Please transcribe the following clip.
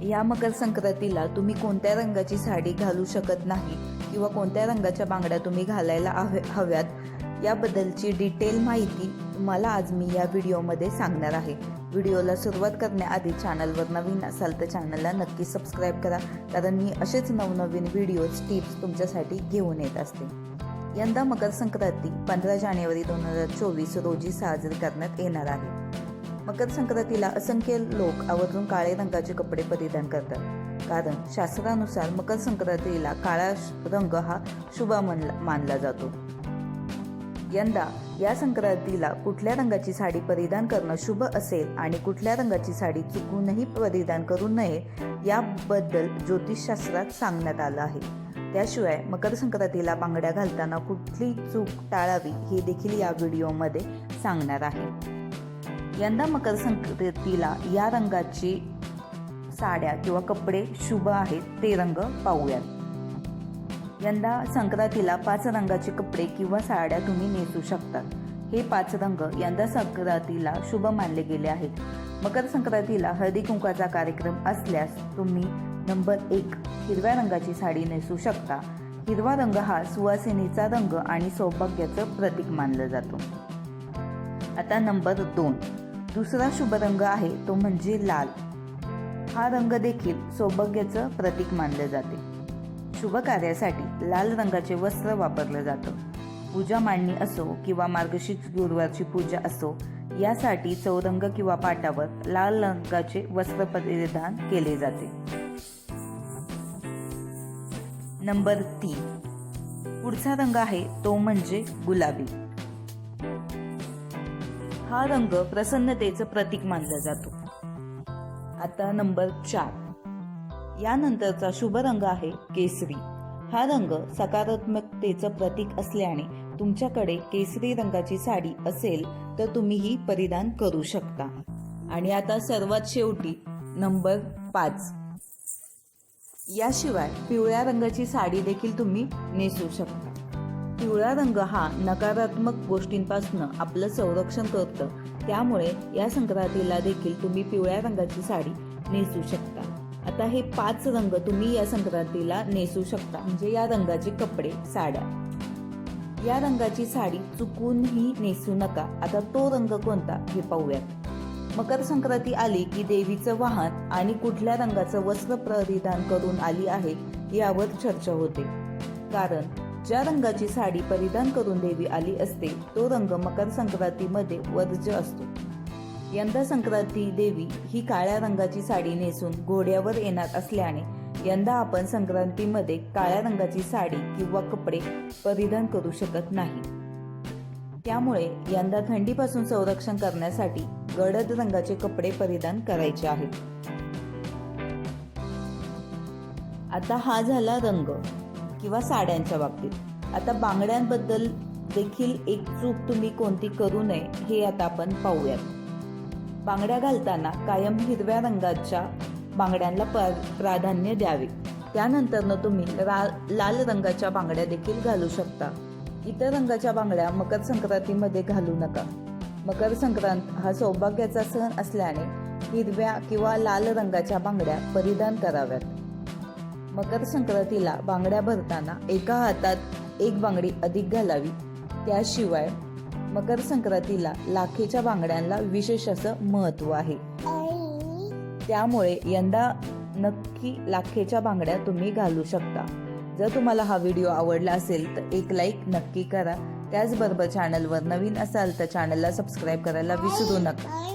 या मकर संक्रांतीला तुम्ही कोणत्या रंगाची साडी घालू शकत नाही किंवा कोणत्या रंगाच्या बांगड्या तुम्ही घालायला हवे हव्यात याबद्दलची डिटेल माहिती तुम्हाला आज मी या व्हिडिओमध्ये सांगणार आहे. व्हिडिओला सुरुवात करण्याआधी चॅनलवर नवीन असाल तर चॅनलला नक्की सबस्क्राईब करा कारण मी असेच नवनवीन व्हिडिओज टिप्स तुमच्यासाठी घेऊन येत असते. यंदा मकर संक्रांती पंधरा जानेवारी दोन हजार चोवीस रोजी साजरी करण्यात येणार आहे. मकर संक्रांतीला असंख्य लोक आवर्जून काळे रंगाचे कपडे परिधान करतात. कारण शास्त्रानुसार मकर संक्रांतीला काळा श- रंग हा शुभ मानला जातो. यंदा या संक्रांतीला कुठल्या रंगाची साडी परिधान करणं शुभ असेल आणि कुठल्या रंगाची साडी चुकूनही परिधान करू नये याबद्दल ज्योतिषशास्त्रात सांगण्यात आलं आहे. त्याशिवाय मकर संक्रांतीला बांगड्या घालताना कुठली चूक टाळावी हे देखील या व्हिडिओमध्ये सांगणार आहे. यंदा मकर संक्रांतीला या रंगाची साड्या किंवा कपडे शुभ आहेत ते रंग पाहूयात. यंदा संक्रांतीला पाच रंगाचे कपडे किंवा साड्या तुम्ही नेसू शकतात हे पाच रंग यंदा संक्रांतीला शुभ मानले गेले आहेत. मकर संक्रांतीला हळदी कुंकाचा कार्यक्रम असल्यास तुम्ही नंबर एक हिरव्या रंगाची साडी नेसू शकता. हिरवा रंग हा सुवासिनीचा रंग आणि सौभाग्याचं प्रतीक मानलं जातो. आता नंबर दोन. दुसरा शुभ रंग आहे तो म्हणजे लाल. हा रंग देखील सौभाग्याचं प्रतीक मानले जाते. शुभ कार्यासाठी लाल रंगाचे वस्त्र वापरलं जातं. पूजा मांडणी असो किंवा मार्गशीर्ष गुरुवारची पूजा असो यासाठी चौरंग किंवा पाटावर लाल रंगाचे वस्त्र परिधान केले जाते. नंबर तीन. पुढचा रंग आहे तो म्हणजे गुलाबी. हा रंग प्रसन्नतेचं प्रतीक मानला जातो. आता नंबर चार. यानंतरचा शुभ रंग आहे केसरी. हा रंग सकारात्मकतेचं प्रतीक असल्याने तुमच्याकडे केसरी रंगाची साडी असेल तर तुम्ही ही परिधान करू शकता. आणि आता सर्वात शेवटी नंबर पाच. याशिवाय पिवळ्या रंगाची साडी देखील तुम्ही नेसू शकता. पिवळा रंग हा नकारात्मक गोष्टींपासून आपलं संरक्षण करतं. त्यामुळे या संक्रांतीला देखील तुम्ही पिवळ्या रंगाची साडी नेसू शकता. आता हे पाच रंग तुम्ही या संक्रांतीला नेसू शकता. म्हणजे या रंगाचे कपडे साड्या. या रंगाची साडी चुकूनही नेसू नका. आता तो रंग कोणता? हे पाहूयात. मकर संक्रांती आली की देवीचं वाहन आणि कुठल्या रंगाचं वस्त्र परिधान करून आली आहे यावर चर्चा होते. कारण ज्या रंगाची साडी परिधान करून देवी आली असते तो रंग मकर संक्रांतीमध्ये वर्ज असतो. यंदा संक्रांती देवी ही काळ्या रंगाची साडी नेसून घोड्यावर येणार असल्याने यंदा आपण संक्रांतीमध्ये काळ्या रंगाची साडी किंवा कपडे परिधान करू शकत नाही. त्यामुळे यंदा थंडीपासून संरक्षण करण्यासाठी गडद रंगाचे कपडे परिधान करायचे आहेत आता हा झाला रंग. किंवा साड्यांच्या बाबतीत. आता बांगड्यांबद्दल देखील एक चूक तुम्ही कोणती करू नये हे आता आपण पाहूयात. बांगड्या घालताना कायम हिरव्या रंगाच्या बांगड्यांना प्राधान्य द्यावे. त्यानंतरनं तुम्ही रा लाल रंगाच्या बांगड्या देखील घालू शकता. इतर रंगाच्या बांगड्या मकर संक्रांतीमध्ये घालू नका. मकर संक्रांत हा सौभाग्याचा सण असल्याने हिरव्या किंवा लाल रंगाच्या बांगड्या परिधान कराव्यात. मकर संक्रांतीला बांगड्या भरताना एका हातात एक बांगडी अधिक घालावी. त्याशिवाय मकर संक्रांतीला लाखेच्या बांगड्यांना विशेष असं महत्त्व आहे. त्यामुळे यंदा नक्की लाखेच्या बांगड्या तुम्ही घालू शकता. जर तुम्हाला हा व्हिडिओ आवडला असेल तर एक लाईक नक्की करा. त्याचबरोबर चॅनलवर नवीन असाल तर चॅनलला सबस्क्राईब करायला विसरू नका.